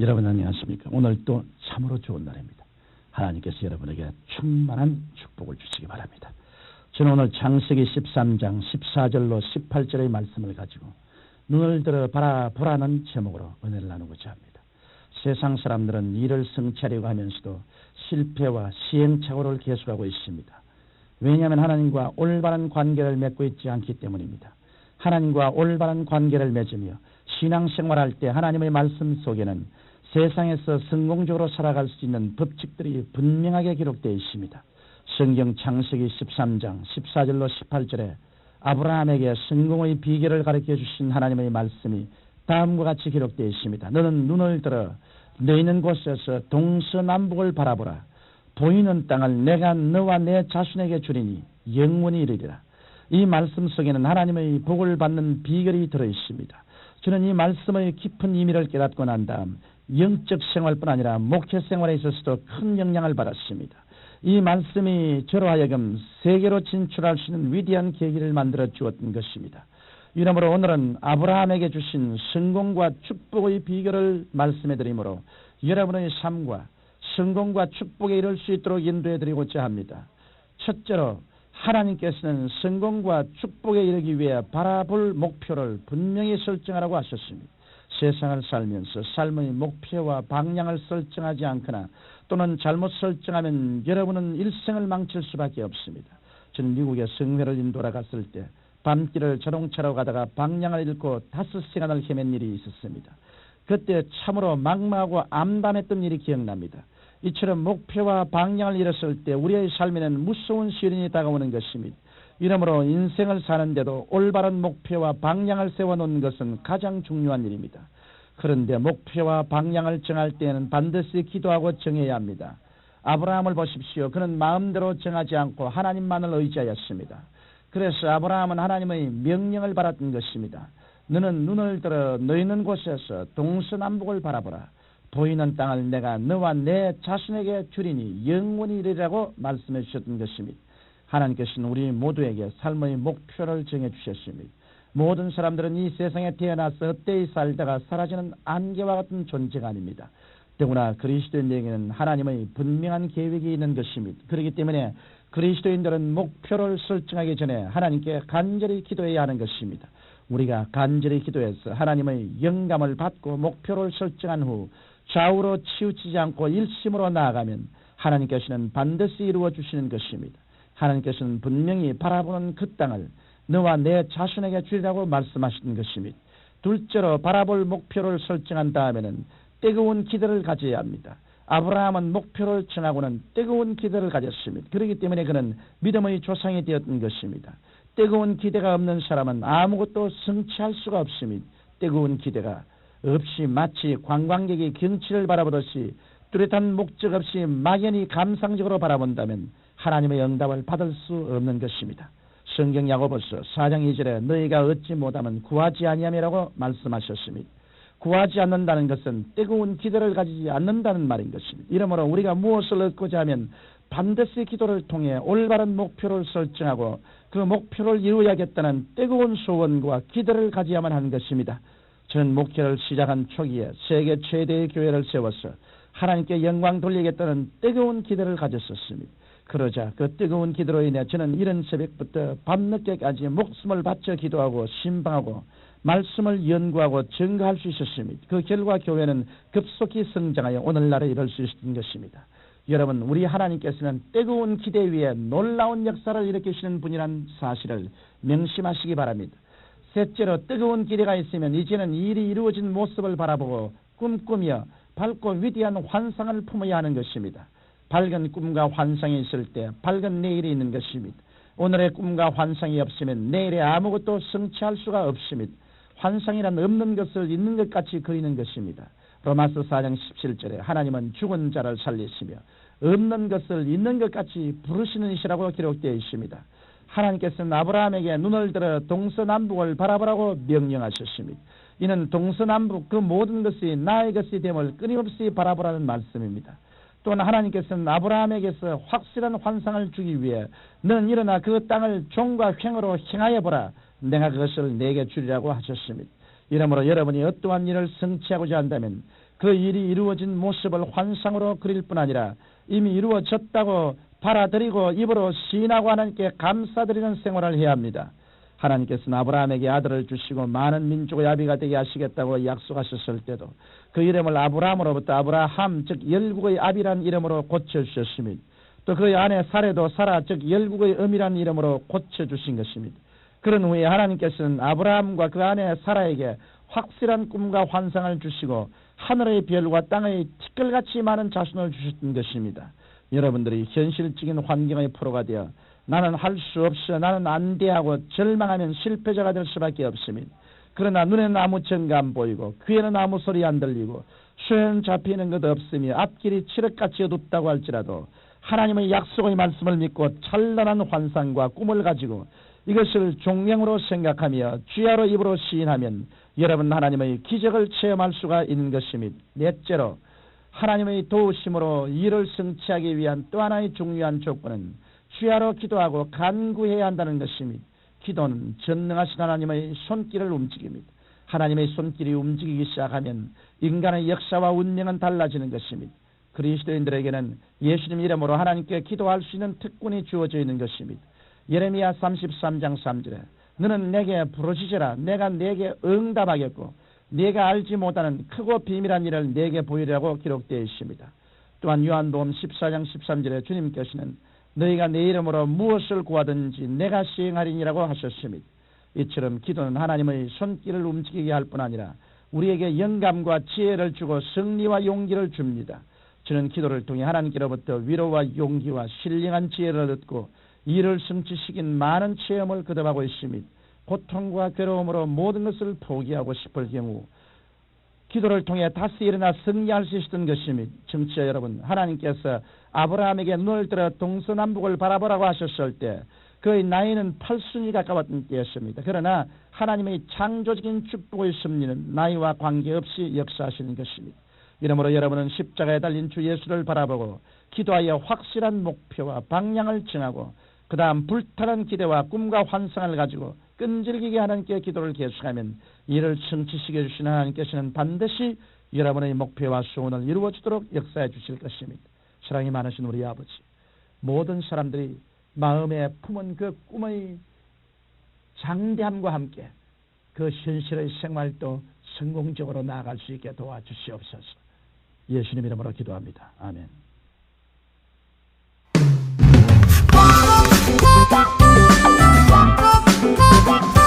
여러분 안녕하십니까? 오늘 또 참으로 좋은 날입니다. 하나님께서 여러분에게 충만한 축복을 주시기 바랍니다. 저는 오늘 창세기 13장 14절로 18절의 말씀을 가지고 눈을 들어 바라보라는 제목으로 은혜를 나누고자 합니다. 세상 사람들은 일을 성취하려고 하면서도 실패와 시행착오를 계속하고 있습니다. 왜냐하면 하나님과 올바른 관계를 맺고 있지 않기 때문입니다. 하나님과 올바른 관계를 맺으며 신앙생활할 때 하나님의 말씀 속에는 세상에서 성공적으로 살아갈 수 있는 법칙들이 분명하게 기록되어 있습니다. 성경 창세기 13장 14절로 18절에 아브라함에게 성공의 비결을 가르쳐 주신 하나님의 말씀이 다음과 같이 기록되어 있습니다. 너는 눈을 들어 너 있는 곳에서 동서남북을 바라보라. 보이는 땅을 내가 너와 내 자신에게 주리니 영원히 이르리라. 이 말씀 속에는 하나님의 복을 받는 비결이 들어 있습니다. 저는 이 말씀의 깊은 의미를 깨닫고 난 다음 영적 생활뿐 아니라 목회 생활에 있어서도 큰 영향을 받았습니다. 이 말씀이 저로 하여금 세계로 진출할 수 있는 위대한 계기를 만들어 주었던 것입니다. 이러므로 오늘은 아브라함에게 주신 성공과 축복의 비결을 말씀해 드리므로 여러분의 삶과 성공과 축복에 이를 수 있도록 인도해 드리고자 합니다. 첫째로 하나님께서는 성공과 축복에 이르기 위해 바라볼 목표를 분명히 설정하라고 하셨습니다. 세상을 살면서 삶의 목표와 방향을 설정하지 않거나 또는 잘못 설정하면 여러분은 일생을 망칠 수밖에 없습니다. 저는 미국의 성회를 인도하 갔을 때 밤길을 자동차로 가다가 방향을 잃고 다섯 시간을 헤맨 일이 있었습니다. 그때 참으로 막막하고 암담했던 일이 기억납니다. 이처럼 목표와 방향을 잃었을 때 우리의 삶에는 무서운 시련이 다가오는 것입니다. 이러므로 인생을 사는데도 올바른 목표와 방향을 세워놓는 것은 가장 중요한 일입니다. 그런데 목표와 방향을 정할 때에는 반드시 기도하고 정해야 합니다. 아브라함을 보십시오. 그는 마음대로 정하지 않고 하나님만을 의지하였습니다. 그래서 아브라함은 하나님의 명령을 받았던 것입니다. 너는 눈을 들어 너 있는 곳에서 동서남북을 바라보라. 보이는 땅을 내가 너와 내 자신에게 주리니 영원히 이르라고 말씀해 주셨던 것입니다. 하나님께서는 우리 모두에게 삶의 목표를 정해 주셨습니다. 모든 사람들은 이 세상에 태어나서 헛되이 살다가 사라지는 안개와 같은 존재가 아닙니다. 더구나 그리스도인에게는 하나님의 분명한 계획이 있는 것입니다. 그렇기 때문에 그리스도인들은 목표를 설정하기 전에 하나님께 간절히 기도해야 하는 것입니다. 우리가 간절히 기도해서 하나님의 영감을 받고 목표를 설정한 후 좌우로 치우치지 않고 일심으로 나아가면 하나님께서는 반드시 이루어 주시는 것입니다. 하나님께서는 분명히 바라보는 그 땅을 너와 내 자신에게 주리라고 말씀하시는 것입니다. 둘째로 바라볼 목표를 설정한 다음에는 뜨거운 기대를 가져야 합니다. 아브라함은 목표를 정하고는 뜨거운 기대를 가졌습니다. 그렇기 때문에 그는 믿음의 조상이 되었던 것입니다. 뜨거운 기대가 없는 사람은 아무것도 성취할 수가 없습니다. 뜨거운 기대가 없이 마치 관광객이 경치를 바라보듯이 뚜렷한 목적 없이 막연히 감상적으로 바라본다면 하나님의 응답을 받을 수 없는 것입니다. 성경 야고보서 4장 2절에 너희가 얻지 못하면 구하지 아니함이라고 말씀하셨습니다. 구하지 않는다는 것은 뜨거운 기도를 가지지 않는다는 말인 것입니다. 이러므로 우리가 무엇을 얻고자 하면 반드시 기도를 통해 올바른 목표를 설정하고 그 목표를 이루어야겠다는 뜨거운 소원과 기도를 가져야만 하는 것입니다. 전 목회를 시작한 초기에 세계 최대의 교회를 세워서 하나님께 영광 돌리겠다는 뜨거운 기도를 가졌었습니다. 그러자 그 뜨거운 기도로 인해 저는 이런 새벽부터 밤늦게까지 목숨을 바쳐 기도하고 신방하고 말씀을 연구하고 증거할 수 있었습니다. 그 결과 교회는 급속히 성장하여 오늘날에 이럴 수 있는 것입니다. 여러분 우리 하나님께서는 뜨거운 기대 위에 놀라운 역사를 일으키시는 분이란 사실을 명심하시기 바랍니다. 셋째로 뜨거운 기대가 있으면 이제는 일이 이루어진 모습을 바라보고 꿈꾸며 밝고 위대한 환상을 품어야 하는 것입니다. 밝은 꿈과 환상이 있을 때 밝은 내일이 있는 것입니다. 오늘의 꿈과 환상이 없으면 내일에 아무것도 성취할 수가 없습니다. 환상이란 없는 것을 있는 것 같이 그리는 것입니다. 로마서 4장 17절에 하나님은 죽은 자를 살리시며 없는 것을 있는 것 같이 부르시는 이시라고 기록되어 있습니다. 하나님께서는 아브라함에게 눈을 들어 동서남북을 바라보라고 명령하셨습니다. 이는 동서남북 그 모든 것이 나의 것이 됨을 끊임없이 바라보라는 말씀입니다. 또한 하나님께서는 아브라함에게서 확실한 환상을 주기 위해 너는 일어나 그 땅을 종과 횡으로 행하여 보라. 내가 그것을 내게 주리라고 하셨습니다. 이러므로 여러분이 어떠한 일을 성취하고자 한다면 그 일이 이루어진 모습을 환상으로 그릴 뿐 아니라 이미 이루어졌다고 받아들이고 입으로 시인하고 하나님께 감사드리는 생활을 해야 합니다. 하나님께서는 아브라함에게 아들을 주시고 많은 민족의 아비가 되게 하시겠다고 약속하셨을 때도 그 이름을 아브라함으로부터 아브라함 즉 열국의 아비란 이름으로 고쳐주셨습니다. 또 그의 아내 사례도 사라 즉 열국의 음이란 이름으로 고쳐주신 것입니다. 그런 후에 하나님께서는 아브라함과 그 아내 사라에게 확실한 꿈과 환상을 주시고 하늘의 별과 땅의 티끌같이 많은 자손을 주셨던 것입니다. 여러분들이 현실적인 환경의 프로가 되어 나는 할 수 없어 나는 안 돼 하고 절망하면 실패자가 될 수밖에 없습니다. 그러나 눈에는 아무 증거 안 보이고 귀에는 아무 소리 안 들리고 수행 잡히는 것 없으며 앞길이 칠흑같이 어둡다고 할지라도 하나님의 약속의 말씀을 믿고 찬란한 환상과 꿈을 가지고 이것을 종량으로 생각하며 주야로 입으로 시인하면 여러분 하나님의 기적을 체험할 수가 있는 것입니다. 넷째로 하나님의 도우심으로 일을 성취하기 위한 또 하나의 중요한 조건은 주야로 기도하고 간구해야 한다는 것입니다. 기도는 전능하신 하나님의 손길을 움직입니다. 하나님의 손길이 움직이기 시작하면 인간의 역사와 운명은 달라지는 것입니다. 그리스도인들에게는 예수님 이름으로 하나님께 기도할 수 있는 특권이 주어져 있는 것입니다. 예레미야 33장 3절에 너는 내게 부르짖으라 내가 내게 응답하겠고 내가 알지 못하는 크고 비밀한 일을 내게 보이라고 기록되어 있습니다. 또한 요한복음 14장 13절에 주님께서는 너희가 내 이름으로 무엇을 구하든지 내가 시행하리니라고 하셨습니다. 이처럼 기도는 하나님의 손길을 움직이게 할 뿐 아니라 우리에게 영감과 지혜를 주고 승리와 용기를 줍니다. 저는 기도를 통해 하나님께로부터 위로와 용기와 신령한 지혜를 얻고 일을 성취시킨 많은 체험을 거듭하고 있습니다. 고통과 괴로움으로 모든 것을 포기하고 싶을 경우 기도를 통해 다시 일어나 승리할 수 있었던 것입니다. 정치자 여러분, 하나님께서 아브라함에게 눈을 들어 동서남북을 바라보라고 하셨을 때 그의 나이는 팔순이 가까웠던 때였습니다. 그러나 하나님의 창조적인 축복의 섭리는 나이와 관계없이 역사하시는 것입니다. 이러므로 여러분은 십자가에 달린 주 예수를 바라보고 기도하여 확실한 목표와 방향을 정하고 그 다음 불타는 기대와 꿈과 환상을 가지고 끈질기게 하나님께 기도를 계속하면 이를 성취시켜 주시는 하나님께서는 반드시 여러분의 목표와 소원을 이루어지도록 역사해 주실 것입니다. 사랑이 많으신 우리 아버지, 모든 사람들이 마음에 품은 그 꿈의 장대함과 함께 그 현실의 생활도 성공적으로 나아갈 수 있게 도와주시옵소서. 예수님 이름으로 기도합니다. 아멘. Bye.